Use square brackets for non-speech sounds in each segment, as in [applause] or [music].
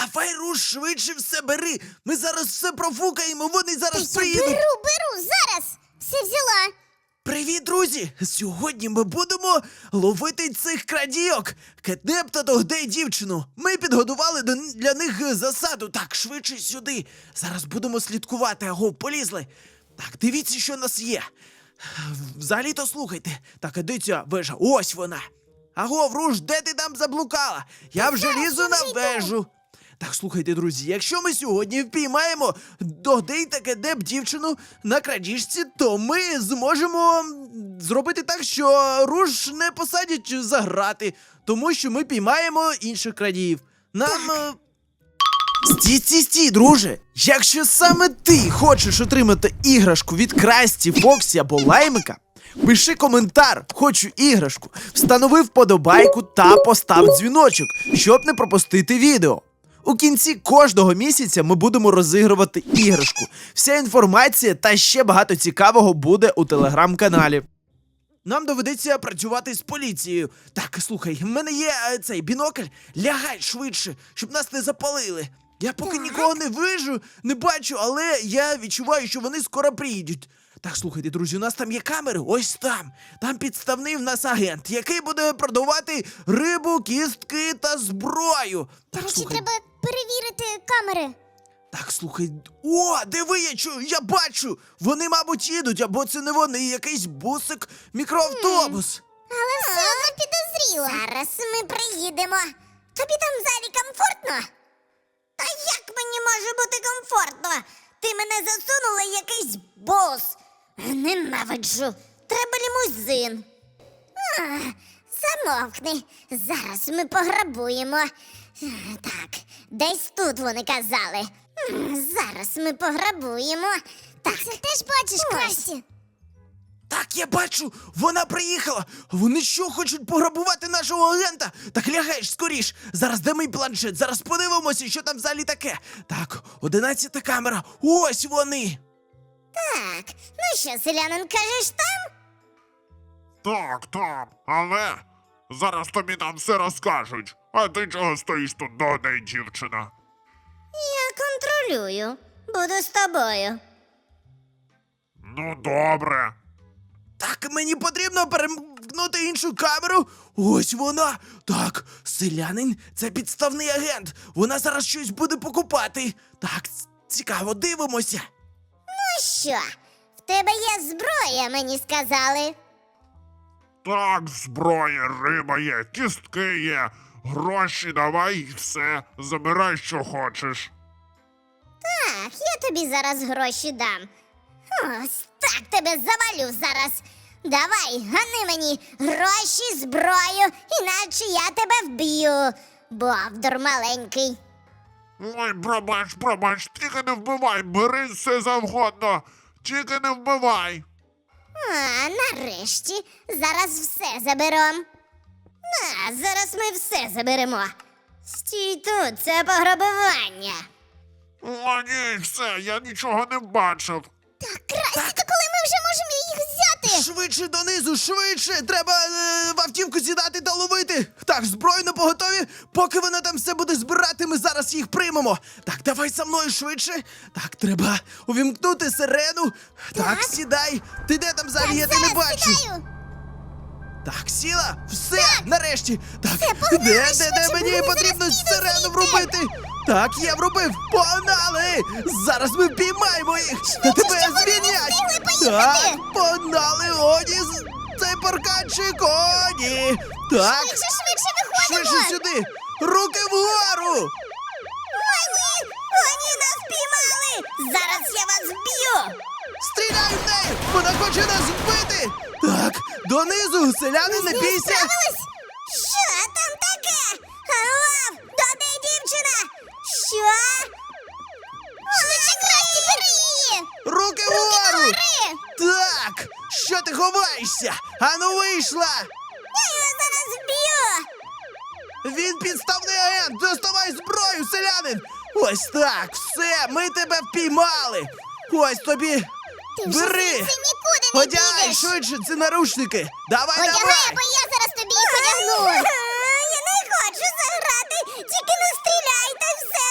Давай руш швидше все бери. Ми зараз все профукаємо, вони Та зараз я приїдуть. беру, беру, зараз. Все взяла. Привіт, друзі! Сьогодні ми будемо ловити цих крадійок. Кетнеп та догдай дівчину. Ми підготували до- для них засаду. Так, швидше сюди. Зараз будемо слідкувати. Аго, полізли. Так, дивіться, що в нас є. Взагалі-то слухайте. Так, а де ця вежа? Ось вона. Аго, вруш, де ти там заблукала? Я вже лізу на вже йду. вежу. Так, слухайте, друзі, якщо ми сьогодні впіймаємо догдей та кедеп дівчину на крадіжці, то ми зможемо зробити так, що руш не посадять за грати, тому що ми піймаємо інших крадіїв. Нам. е, Стій, стій, стій, друже! Якщо саме ти хочеш отримати іграшку від Красті, Фоксі або Лаймика, пиши коментар, хочу іграшку, встанови вподобайку та постав дзвіночок, щоб не пропустити відео. У кінці кожного місяця ми будемо розігрувати іграшку. Вся інформація та ще багато цікавого буде у телеграм-каналі. Нам доведеться працювати з поліцією. Так, слухай, в мене є е, цей бінокль. Лягай швидше, щоб нас не запалили. Я поки нікого не вижу, не бачу, але я відчуваю, що вони скоро приїдуть. Так, слухайте, друзі, у нас там є камери, ось там. Там підставний в нас агент, який буде продавати рибу, кістки та зброю. Так, речі, слухай, треба перевірити камери. так, слухай. О, диви, я чую, я бачу. Вони, мабуть, їдуть, або це не вони, якийсь бусик, мікроавтобус. Але все одно підозріло. Зараз ми приїдемо. Тобі там в залі комфортно? Та як мені може бути комфортно? Ти мене засунула якийсь бос. Ненавиджу. Треба лімузин. А, замовкни. Зараз ми пограбуємо. Так, десь тут вони казали. Зараз ми пограбуємо. Так, це теж бачиш, Красті? Так, я бачу, вона приїхала. Вони що, хочуть пограбувати нашого агента? Так лягаєш скоріш. Зараз де мій планшет? Зараз подивимося, що там взагалі таке. Так, одинадцята камера. Ось вони. Так, ну що, селянин, кажеш там? Так, так, але зараз тобі там все розкажуть. А ти чого стоїш тут до неї, дівчина? Я контролюю. Буду з тобою. Ну, добре. Так, мені потрібно перемкнути іншу камеру. Ось вона. Так, селянин це підставний агент. Вона зараз щось буде покупати. Так, цікаво, дивимося. Ну що, в тебе є зброя, мені сказали. Так, зброя, риба є, кістки є, гроші давай і все, забирай, що хочеш. Так, я тобі зараз гроші дам. Ось так тебе завалю зараз. Давай, гани мені гроші, зброю, іначе я тебе вб'ю. Бовдур маленький. Ой, пробач, пробач, тільки не вбивай, бери все завгодно, тільки не вбивай. А, нарешті, зараз все заберем. А, зараз ми все заберемо. Стій тут, це пограбування. О, ні, все, я нічого не бачив. Так, Красті, то коли ми вже можемо їх? Швидше донизу, швидше! Треба е, в автівку сідати та ловити. Так, зброю на поготові. Поки вона там все буде збирати, ми зараз їх приймемо. Так, давай за мною швидше. Так, треба увімкнути сирену. Так, Так. сідай. Ти де там взагалі? Я тебе не бачу. сідаю. Так, сіла, все, нарешті. Так, де, де, де мені потрібно сирену врубити? Так, я врубив. Погнали! Зараз ми впіймаємо їх. Та тебе звільнять. Так, погнали, Оні, з- цей парканчик, Оні. Так, Швидше, швидше виходимо. швидше сюди. Руки вгору. Вони, вони нас піймали. Зараз я вас вб'ю. Стріляй в неї! Вона хоче нас вбити! Так, донизу, селяни, не Не бійся! справились? Що там таке? Алло, де де дівчина? Що? Швидше красті бери її. Руки вгору! Гори! Так! Що ти ховаєшся? Ану вийшла! Я його зараз вб'ю. Він підставний агент! Доставай зброю, селянин! Ось так, все, ми тебе впіймали! Ось тобі! Ти вже Бери! звідси нікуди не Одягай підеш. швидше, це наручники! Давай, Одягай, давай! або я зараз тобі їх одягну. [laughs] Я не хочу заграти, тільки не стріляй, та все,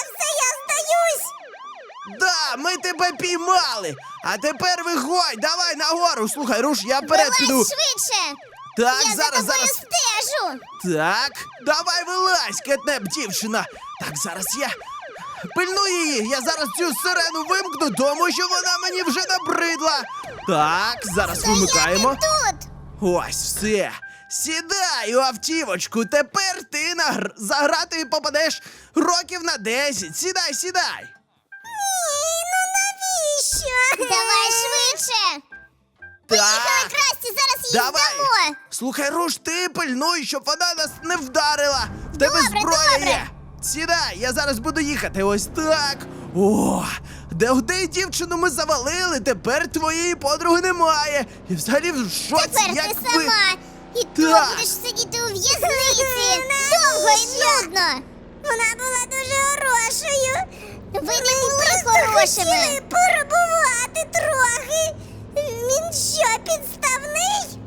ми тебе піймали. А тепер виходь, давай нагору. Слухай, руш, я вперед піду. Швидше! Так, Я за зараз, тобою зараз. стежу! Так, давай вилазь, кетнеп, дівчина. Так, зараз я пильну її. Я зараз цю сирену вимкну, тому що вона мені вже набридла. Так, зараз вимикаємо. Тут! Ось все. Сідай у автівочку. Тепер ти на гр... за грати попадеш років на 10. Сідай, сідай. Давай швидше! Поїхали, Так. Красті, зараз її Давай. здамо! Слухай, Руш, ти пильнуй, щоб вона нас не вдарила. В тебе Добре, зброя добре. є. Сідай, я зараз буду їхати. Ось так. О, де де дівчину ми завалили, тепер твоєї подруги немає. І взагалі в шоці, Тепер як ти ви. сама! І ти Так. будеш сидіти у в'язниці! Довго і нудно! Вона була дуже хорошою! Ви не були хорошими! порабувати трохи! Він що, підставний?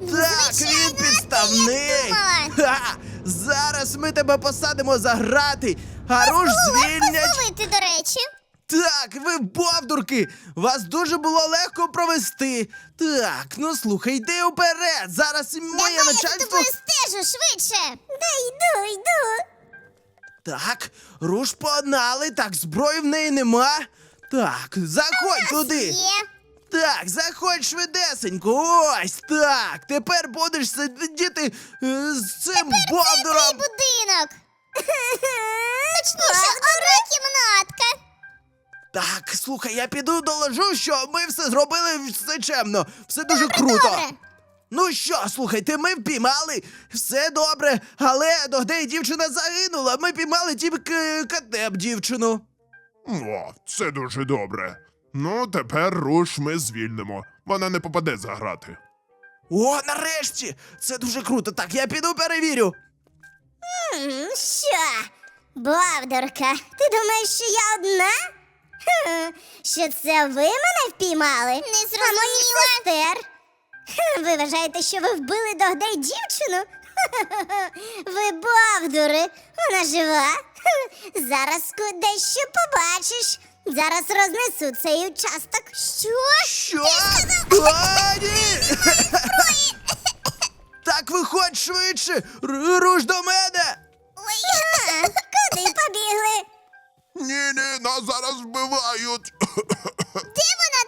Так, Звичайно, він а ти підставний. як думала? Ха! Зараз ми тебе посадимо за грати, а руш звільнять. Позловити, до речі! Так, ви бовдурки! Вас дуже було легко провести. Так, ну слухай, йди вперед. Зараз моє Давай я за начальство. тобою стежу швидше! Да йду, йду! Так, руш погнали, так, зброї в неї нема. Так, заходь туди. Так, заходь швидесенько. Ось так. Тепер будеш сидіти е, з цим Твій бовдуром. будинок! Точніше, одна кімнатка! Так, слухай, я піду доложу, що ми все зробили все чемно. Все дуже круто. Добре! Ну що, слухайте, ми впіймали, все добре, але догдей дівчина загинула. Ми піймали тільки катеп дівчину. О, це дуже добре. Ну, тепер руш ми звільнимо. Вона не попаде за грати. О, нарешті! Це дуже круто. Так, я піду перевірю. М, Що? Бовдурка, ти думаєш, що я одна? Хм, Що це ви мене впіймали? Не зрозуміла. А моїх сестер? Ви вважаєте, що ви вбили догдей дівчину? [laughs] Ви бовдури, вона жива. Зараз дещо побачиш. Зараз рознесу цей участок. Що? Що? Ти сказав- А, ні! [laughs] Так виходь швидше! Р- Руш до мене! Ой, а, [laughs] куди побігли? Ні, ні, нас зараз вбивають. Де вона?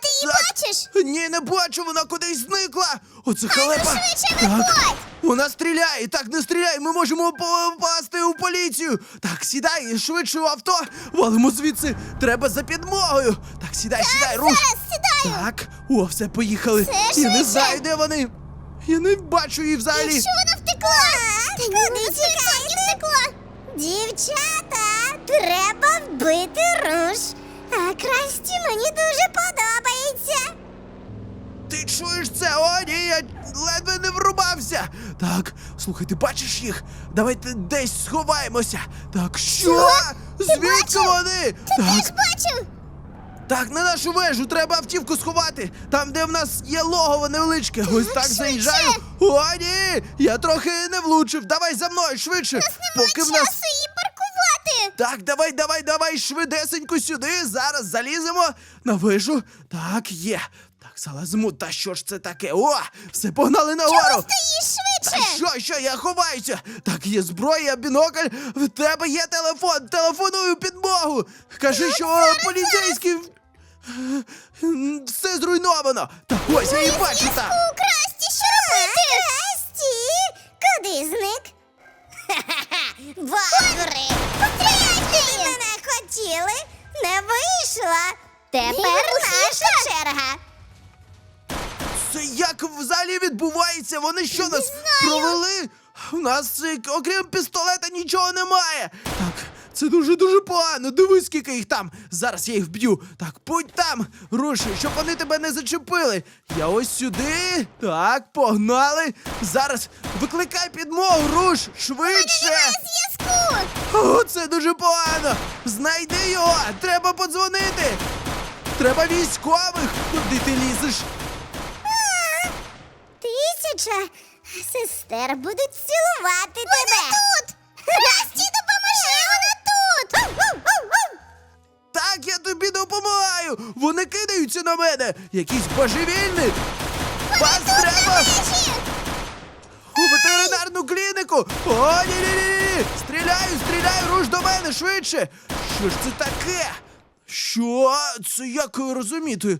Ні, не бачу, вона кудись зникла! Оце халепа! ну швидше Так, виходь! вона стріляє! Так, не стріляй! Ми можемо попасти у поліцію! Так, сідай швидше в авто! Валимо звідси! Треба за підмогою! Так, сідай, сідай, руш! Зараз сідаю! Так, о, все, поїхали! Все, Я не швидше. знаю, де вони! Я не бачу її взагалі! Якщо вона втекла! Та куди втекла? Дівчата, треба вбити руш. А красті мені дуже подобається. Ти чуєш це? О, ні, я ледве не врубався. Так, слухай, ти бачиш їх? Давайте десь сховаємося. Так, що? Ти Звідки бачив? вони? Ти так, теж бачив? так, на нашу вежу треба автівку сховати. Там, де в нас є логово невеличке. Ось так швидше. заїжджаю. О, ні! Я трохи не влучив. Давай за мною швидше. Поки в нас. часу. Так, давай, давай, давай, швидесенько сюди. Зараз заліземо на вежу. Так, є. Так, залазимо. Та що ж це таке? О! Все погнали нагору! Стоїш Та швидше. що, що, я ховаюся? Так, є зброя, бінокль, в тебе є телефон, телефоную підмогу. Кажи, що поліцейські. м, Все зруйновано. Так ось я її бачу там. У красті, що робити? Красті? Куди зник? Постріляйте! Хотіли, не вийшла. Тепер наша черга. Це як взагалі відбувається? Вони що нас знаю. провели? У нас е, окрім пістолета нічого немає. Так, це дуже дуже погано. Дивись, скільки їх там. Зараз я їх вб'ю. Так, будь там, руши, щоб вони тебе не зачепили. Я ось сюди. Так, погнали. Зараз викликай підмогу, руш, швидше. О, це дуже погано. Знайди його. Треба подзвонити. Треба військових. Куди ти лізеш? Тисяча сестер будуть цілувати тебе. Тут! [laughs] Так, я тобі допомагаю. Вони кидаються на мене. Якісь божевільні. Вас треба у ветеринарну клініку. О, ні, ні, ні, ні. Стріляю, стріляю, руш до мене швидше. Що ж це таке? Що? Це як розуміти?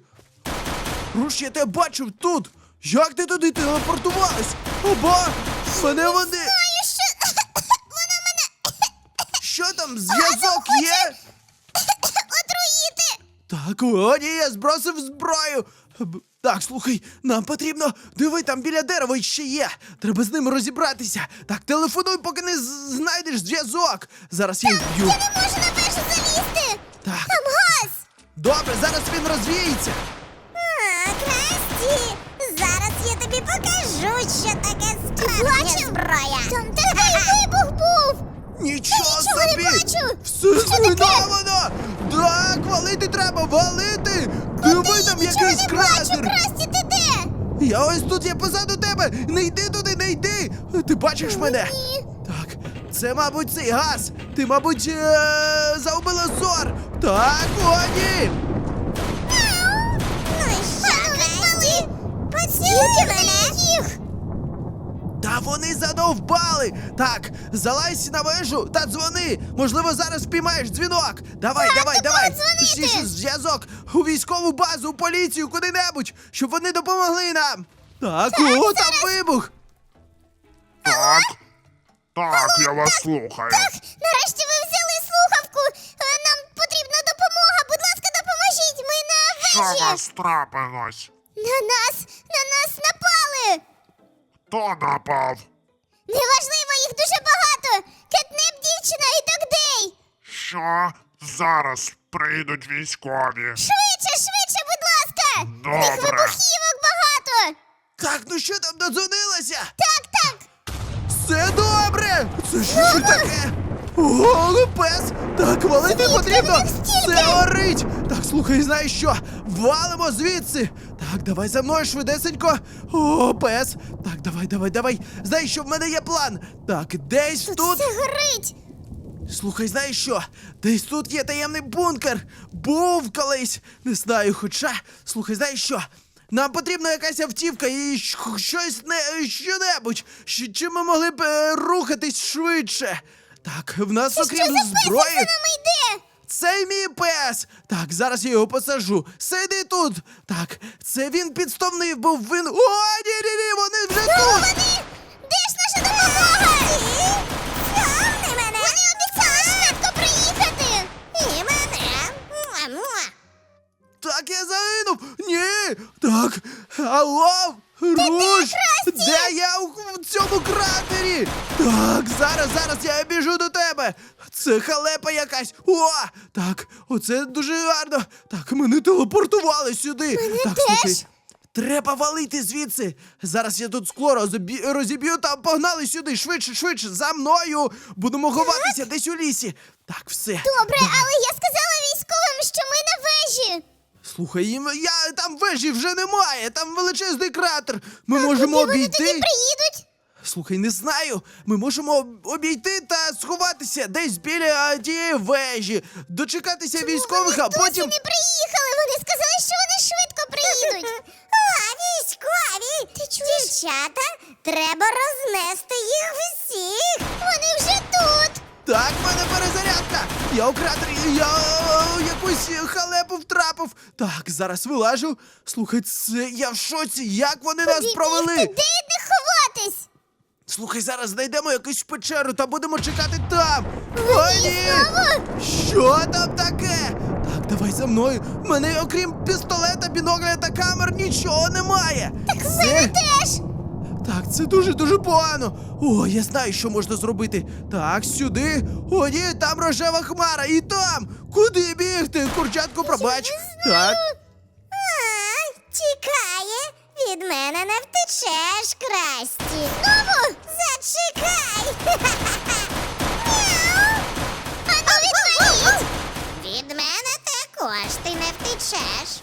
Руш, я тебе бачив тут. Як ти туди телепортувалась? Оба! Мене вони. [laughs] Що там? [laughs] Зв'язок є? Так, о, ні, я збросив зброю. Б- Так, слухай, нам потрібно. Диви, там біля дерева ще є. Треба з ним розібратися. Так, телефонуй, поки не з- знайдеш зв'язок. Зараз я їх б'ю. Я не можу на першу залізти! Так, Там газ! добре, зараз він розвіється. А, Красті! Зараз я тобі покажу, що таке справжня зброя! Там такий [laughs] вибух! Нічого нічого не собі! бачу! Все Що таке? зруйновано! Так, валити треба, валити! Диви, там Нічого якийсь не бачу, кратер! Красті, ти де? Я ось тут я позаду тебе! Не йди туди, не йди! Ти бачиш мене? Ні. Так, це, мабуть, цей газ. Ти, мабуть, е- загубила зор. Так, о, ні! Ну і що, Красті? Поцілуй мене! Та вони задовбали! Так, залазь на вежу та дзвони! Можливо, зараз впіймаєш дзвінок! Давай, давай, давай! Точніше, зв'язок у військову базу, у поліцію, куди-небудь, щоб вони допомогли нам! Так, о, там вибух! Так. Так, я вас слухаю. Так, Нарешті ви взяли слухавку! Е, Нам потрібна допомога! Будь ласка, допоможіть! Ми на Що вежі! вас трапилось? На нас! На нас напали! Хто напав? Неважливо, їх дуже багато! Кетнеп, дівчина і Догдей! Що? Зараз прийдуть військові. Швидше, швидше, будь ласка! Добре. вибухівок багато! Так, ну що там додзвонилася? Так, так! Все добре! Це що ж таке? Пес! Так, валити Звідки потрібно! в них стільки? Все горить! Так, слухай, знаєш що? Валимо звідси! Так, давай за мною швидесенько! О, пес! Так, давай, давай, давай! Знаєш, що в мене є план! Так, десь Тут, тут. все горить! Слухай, знаєш що? Десь тут є таємний бункер. Був колись. Не знаю, хоча. Слухай, знаєш що? Нам потрібна якась автівка і щось не що-небудь. Чим ми могли б е, рухатись швидше? Так, в нас Що окрім за пес за зброї. нами йде? Це мій пес! Так, зараз я його посажу. Сиди тут! Так, це він підстовний був він. О, ні, ні, ні, вони вже тут! Вони! Де ж наша допомога? Сповни мене! Вони обіцяли швидко приїхати! І мене! Муа-муа. Так, я загинув! Ні! Так, алло! Руш! Де я у в цьому кратері? Так, зараз, зараз я біжу до тебе! Це халепа якась! О! Так, оце дуже гарно! Так, мене телепортували сюди! так, теж. слухай. Треба валити звідси! Зараз я тут скло розобі- розіб'ю та погнали сюди! Швидше, швидше, за мною! Будемо ховатися десь у лісі! Так, все. Добре, але я сказала військовим, що ми на вежі! Слухай, їм я там вежі вже немає, там величезний кратер. Ми можемо Куди вони обійти. тоді приїдуть? Слухай, не знаю. Ми можемо обійти та сховатися десь біля тієї вежі, дочекатися військових, а потім. не приїхали. Вони сказали, що вони швидко приїдуть. [laughs] А, військові! Ти чуєш? Дівчата, треба рознести їх всіх. Вони вже тут. Так, в мене перезарядка! Я у кратері, я е, якусь халепу втрапив. Так, зараз вилажу. Слухай, це я в шоці. Як вони нас провели? Де від них? Слухай, зараз знайдемо якусь печеру та будемо чекати там. О, ні! Що там таке? Так, давай за мною. В мене окрім пістолета, бінокля та камер нічого немає. Так В мене теж. Так, це дуже дуже погано. О, я знаю, що можна зробити. Так, сюди. О, ні, там рожева хмара, і там. Куди бігти? Курчатку пробач. Так. А, тікає. Від мене не втечеш, Красті. Знову зачекай. [laughs] Ану, відваліть. Від мене також ти не втечеш.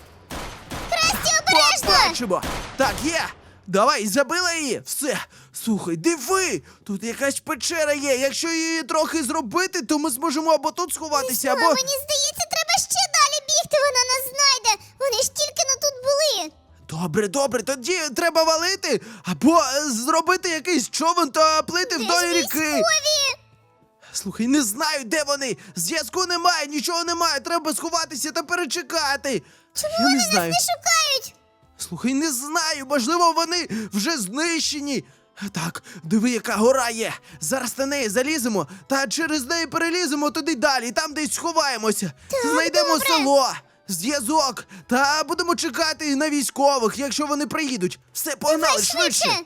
Красті, обережно. Побачимо. Так, є. Давай, забила її. Все. Слухай, диви! Тут якась печера є. Якщо її трохи зробити, то ми зможемо або тут сховатися, або. мені здається, треба ще далі бігти, вона нас знайде. Вони ж тільки на тут були. Добре, добре, тоді треба валити або е, зробити якийсь човен та плити вдоль ріки. Слухай, не знаю, де вони. Зв'язку немає, нічого немає. Треба сховатися та перечекати. Чому Я вони не знаю. нас не шукають? Слухай, не знаю, можливо, вони вже знищені. Так, диви, яка гора є. Зараз на неї заліземо та через неї переліземо туди далі, там десь сховаємося. Знайдемо добре. село, зв'язок та будемо чекати на військових, якщо вони приїдуть. Все, погнали швидше. швидше.